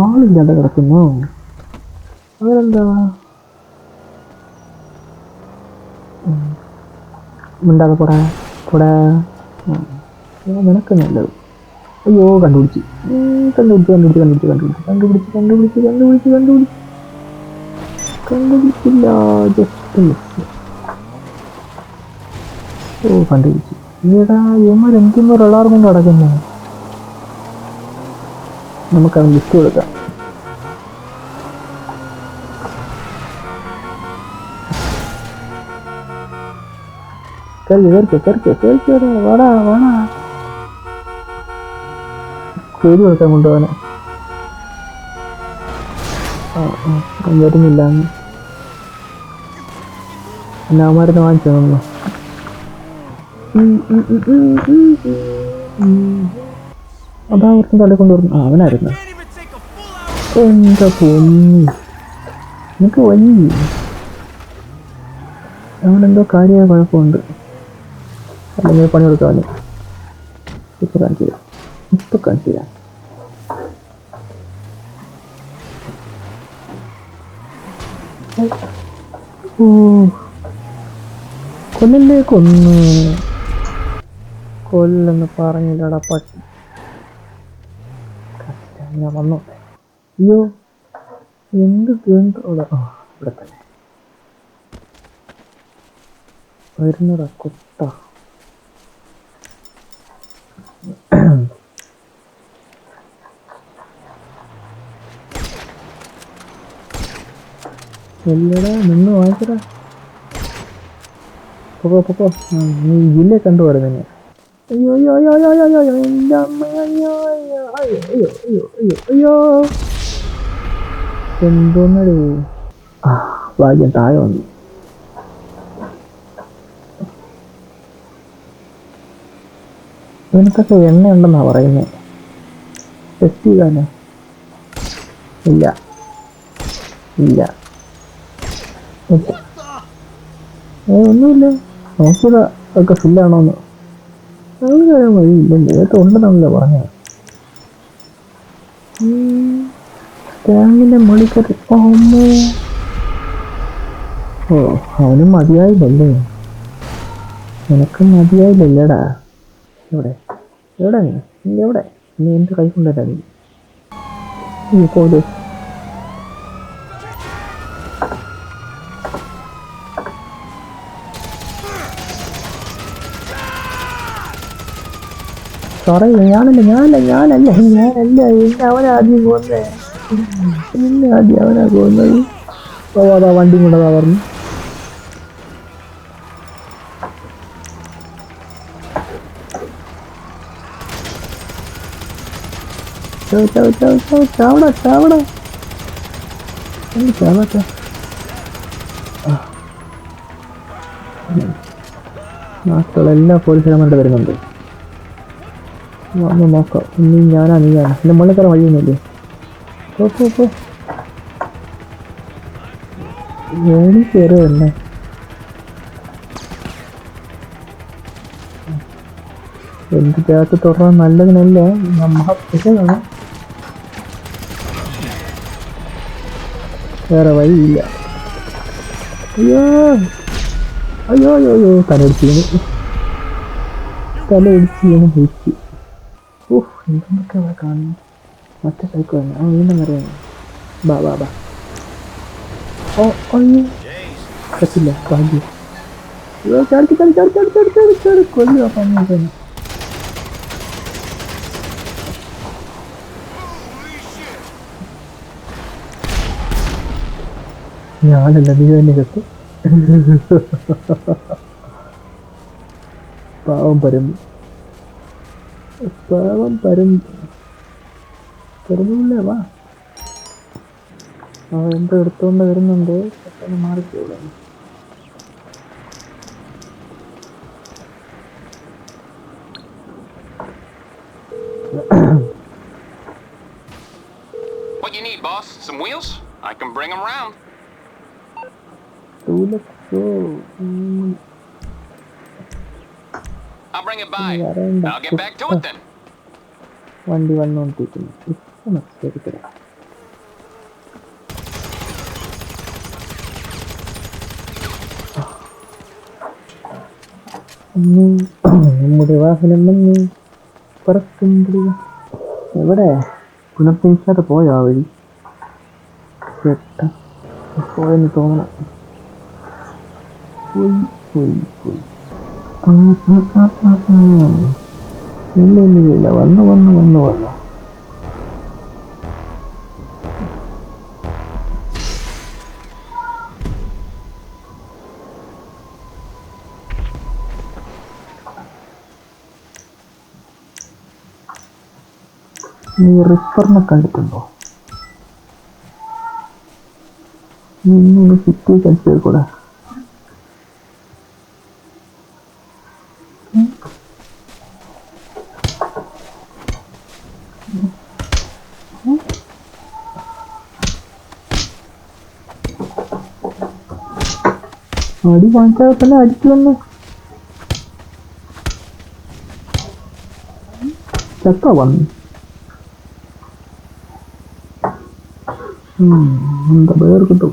ആളില്ലാതെ കിടക്കുന്നു. അങ്ങനെന്താ. മിണ്ടാതെ പോടാ പോടാ നിനക്ക് നല്ലത് അയ്യോ കണ്ടുപിടിച്ച്. കണ്ടുപിടിച്ച് കണ്ടുപിടിച്ച് കണ്ടുപിടിച്ച് കണ്ടുപിടിച്ച് കണ്ടുപിടിച്ച് കണ്ടുപിടിച്ച് കണ്ടുപിടിച്ച് കണ്ടുപിടിച്ച്. കണ്ടുപിടിച്ചില്ല ജസ്റ്റ് ഓ കണ്ടുപിടിച്ച്. ഈടാ ഇവന്മാർ എന്തിനും റഡാർ കൊണ്ട് നടക്കുന്നു നമുക്കത് ലിസ്റ്റ് കൊടുക്കാം. കയറി കയറിക്കോ കയറിക്കോ വാടാ വാടാ. പേര് കൊടുക്കാൻ കൊണ്ടുപോകാനെ. വരുന്നില്ല എന്ന് പിന്നെ അവന്മാരുന്ന് വാങ്ങിച്ചു തന്നു അതാ കുറച്ചും തള്ളി കൊണ്ടുവരുന്നു. ആ അവനായിരുന്നു. എന്താ പൊന്നി? എനിക്ക് വയ്യ അവനെന്തോ കാര്യമായ കുഴപ്പമുണ്ട്. അല്ലെങ്കിൽ പണി കൊടുക്കാമല്ലോ. ഇപ്പൊ കാണിച്ചു തരാം. ഇപ്പൊ കാണിച്ചു തരാം. ഓ. കൊല്ലല്ലേ കൊന്നു? കൊല്ലെന്ന് പറഞ്ഞില്ലടാ പട്ടി. ഞാൻ വന്നു. അയ്യോ എന്ത് കേട്ട് ഇവിടെ ആ, ഇവിടെ തന്നെ. വരുന്നടാ കുത്ത എല്ലടാ നിന്ന് വാങ്ങിച്ചടാ. പൊക്കോ പൊക്കോ നീ ഇല്ലേ കണ്ടുപാടും തന്നെ അയ്യോ അയ്യോ അയ്യോ അയ്യോ അയ്യോ എന്റെ അമ്മ അയ്യോ അയ്യോ അയ്യോ. അയ്യോ അയ്യോ എന്തോന്നടേ ഭാഗ്യം താഴെ വന്നു. നിനക്കൊക്കെ എണ്ണ ഉണ്ടെന്നാ പറയുന്നത് ടെസ്റ്റ് ചെയ്താനോ ഇല്ല. ഇല്ല. ഏ ഒന്നുമില്ല. നോക്കിയതാ. ഒക്കെ ഫില്ലാണോന്ന് അത് കാര്യം വഴിയില്ലല്ലോ ഏതൊക്കെ ഉണ്ടെന്നാണല്ലോ പറഞ്ഞത്. ടാങ്കിന്റെ മണിക്കറി അമ്മോ. ഓ അവനും മതിയായില്ലല്ലേ? നിനക്ക് മതിയായില്ലല്ലേടാ. എവിടെ? എവിടെ നീ? എവിടെ? നീ എന്റെ കൈ കൊണ്ടുവരാ നീ. സാറേ ഞാനല്ല ഞാനല്ല ഞാനല്ല ഞാനല്ല എന്നെ അവനാദ്യം കൊന്നേ എന്നെ ആദ്യം അവനാ കൊന്നത് ഓ അതാ വണ്ടി കൊണ്ടതാ പറഞ്ഞു. ചാവ് ചാവ് ചാവ് ചാവ് ചാവടാ ചാവടാ. വരുന്നുണ്ട് വന്ന് നോക്കാം നീ ഞാനാ നീയാണ് എന്റെ മുള്ളിക്കറ വഴിയൊന്നുമില്ലേ പോ പോ പോ കയറുക എന്നെ എന്ത് ചേർത്ത് തുടരാൻ നല്ലതിനല്ല മഹാപ്പിശകാണ് വേറെ വഴിയില്ല അയ്യോ അയ്യോ അയ്യോ അയ്യോ തലയിടിച്ചു വീണു തലയിടിച്ച് വീണ് ഓഹ് എന്തൊക്കെ അവിടെ കാണുന്നു മറ്റേ തന്നെ ആ വീണ്ടും ബാ ബാ ബാ ഓ അയ്യോ കിടക്കില്ല തന്നെ ഞാനല്ല നീ തന്നെ ചത്തു പാവം പരമ്പ് പാവം പരമ്പ് പരമ്പില്ല വാ അവൻ എന്തോ എടുത്തോണ്ട് വരുന്നുണ്ട് പെട്ടെന്ന് മാറിക്കോളൂ What you need, boss? Some wheels? I can bring them round. Let's it then. വണ്ടി വന്നുകൊണ്ടിരിക്കുന്നു ഇപ്പം നഷ്ടപ്പെട്ടില്ല നമ്മുടെ വാഹനം വന്നു. പറക്കുമ്പോൾ എവിടെ? പുനർജനിക്കാതെ പോയോ ആ വഴി? ചേട്ട പോയെന്ന് തോന്നണം. പോയി പോയി പോയി. ആ, ആ, ആ, ആ, ആ. ഇല്ല ഇല്ല ഇല്ല വന്നു വന്നു വന്നു വന്നു നീ റിപ്പറിനെ കണ്ടിട്ടുണ്ടോ നീ ഇന്നൊന്ന് സിറ്റി കളിച്ചത് കൂടെ അടി വാങ്ങിച്ചാൽ തന്നെ അടിച്ചു വന്ന്. ചക്ക വന്നു. എന്താ വേറെ കിട്ടും?